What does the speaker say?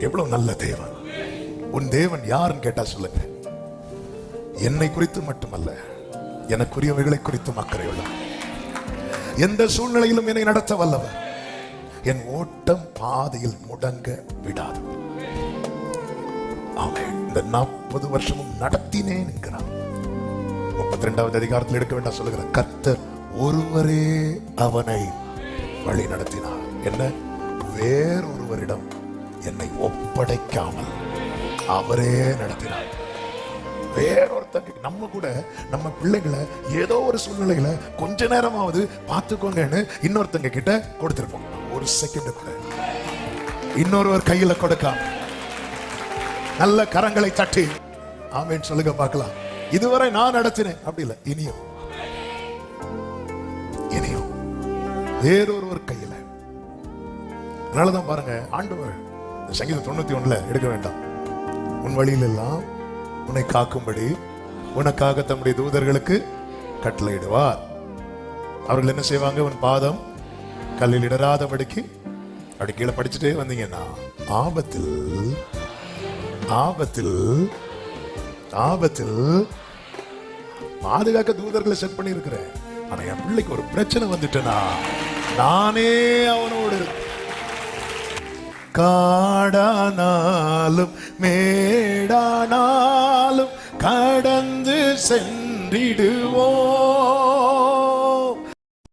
எவ்வளவு நல்ல தேவன். உன் தேவன் யாருன்னு கேட்டா சொல்லுங்க. என்னை குறித்து மட்டுமல்ல எனக்குரியவைகளை குறித்தும் அக்கறை எந்த சூழ்நிலையிலும் என்னை நடத்த வல்லவர். என் ஓட்டம் பாதையில் முடங்க விடாது. அவன் இந்த நாற்பது வருஷமும் நடத்தினேன் என்கிறான் முப்பத்தி ரெண்டாவது அதிகாரத்தில் எடுக்க வேண்டாம் சொல்லுகிற கர்த்தர் ஒருவரே அவனை வழி நடத்தினார் என்ன? வேறொருவரிடம் என்னை ஒப்படைக்காமல் அவரே நடத்தினார். வேறொருத்தங்க நம்ம கூட நம்ம பிள்ளைகளை ஏதோ ஒரு சூழ்நிலையில கொஞ்ச நேரமாவது பார்த்துக்கோங்கன்னு இன்னொருத்தங்க கிட்ட கொடுத்துருப்போம். ஒரு செகண்ட் கூட. இன்னொருவர் கையில கொடுக்காம. நல்ல கரங்களை தட்டி. ஆமேன் சொல்லுங்க பார்க்கலாம். இதுவரை நான் நடத்தினேன். அப்படி இல்லை இனியும். இனியும். வேறொருவர் கையில. அதனாலதான் பாருங்க ஆண்டவர் சங்கீதம் தொண்ணூத்தி ஒண்ணுல எடுக்க வேண்டாம். உன் வழியில் எல்லாம் உன்னை காக்கும்படி உனக்காக தம்முடைய தூதர்களுக்கு கட்டளையிடுவார். அவர்கள் என்ன செய்வாங்க? உன் பாதம் கல்லில் இடராதபடிக்கு அப்படி கீழே படிச்சுட்டே வந்தீங்கன்னா ஆபத்தில் ஆபத்தில் ஆபத்தில் பாதுகாக்க தூதர்களை செட் பண்ணி இருக்கிறேன் என் பிள்ளைக்கு ஒரு பிரச்சனை வந்துட்டேனா? நானே அவனோடு இருக்கேன். காடானாலும் மேடானாலும் கடந்து சென்றிடுவோம்.